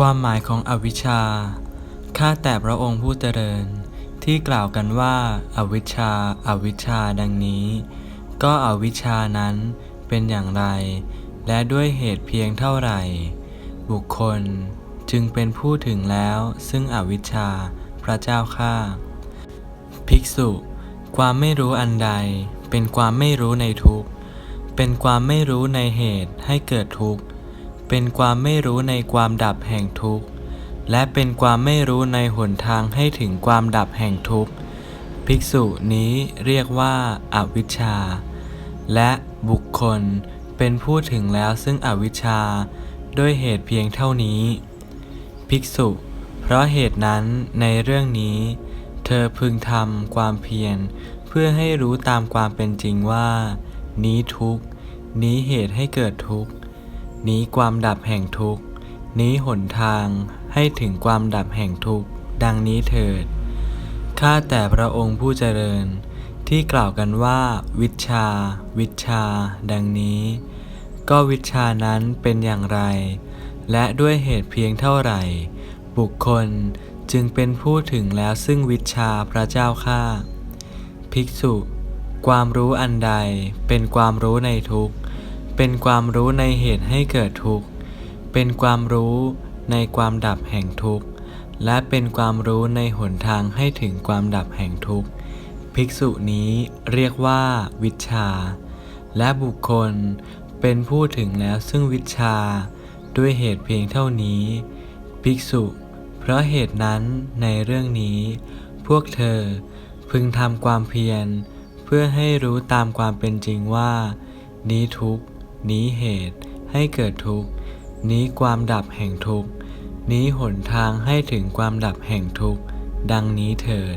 ความหมายของอวิชชา ข้าแต่พระองค์ผู้เจริญ ที่กล่าวกันว่าอาวิชชาอาวิชชาดังนี้ ก็อวิชชานั้นเป็นอย่างไร และด้วยเหตุเพียงเท่าไหร่ บุคคลจึงเป็นผู้ถึงแล้วซึ่งอวิชชาพระเจ้าข้าภิกษุ ความไม่รู้อันใด เป็นความไม่รู้ในทุกข์ เป็นความไม่รู้ในเหตุให้เกิดทุกข์ เป็นความไม่รู้ในความดับแห่งทุกข์ และเป็นความไม่รู้ในหนทางให้ถึงความดับแห่งทุกข์ ภิกษุนี้เรียกว่าอาวิชชา และบุคคลเป็นผู้ถึงแล้วซึ่งอวิชชา ด้วยเหตุเพียงเท่านี้ ภิกษุ เพราะเหตุนั้นในเรื่องนี้ เธอพึงทำความเพียรเพื่อให้รู้ตามความเป็นจริงว่า นี้ทุกข์นี้เหตุให้เกิดทุกข์ นี้ความดับแห่งทุกข์ นี้หนทางให้ถึงความดับแห่งทุกข์ ดังนี้เถิด ข้าแต่พระองค์ผู้เจริญ ที่กล่าวกันว่า วิชา วิชา ดังนี้ ก็วิชานั้นเป็นอย่างไร และด้วยเหตุเพียงเท่าไหร่ บุคคลจึงเป็นผู้ถึงแล้วซึ่งวิชชาพระเจ้าข้าภิกษุ ความรู้อันใดเป็นความรู้ในทุกข์ เป็นความรู้ในเหตุให้เกิดทุกข์ เป็นความรู้ในความดับแห่งทุกข์ และเป็นความรู้ในหนทางให้ถึงความดับแห่งทุกข์ ภิกษุนี้เรียกว่า วิชา และบุคคลเป็นผู้ถึงแล้วซึ่งวิชา ด้วยเหตุเพียงเท่านี้ ภิกษุ เพราะเหตุนั้นในเรื่องนี้ พวกเธอพึงทำความเพียร เพื่อให้รู้ตามความเป็นจริงว่า นี้ทุกข์ นี้เหตุให้เกิดทุกข์ นี้ความดับแห่งทุกข์ นี้หนทางให้ถึงความดับแห่งทุกข์ ดังนี้เถิด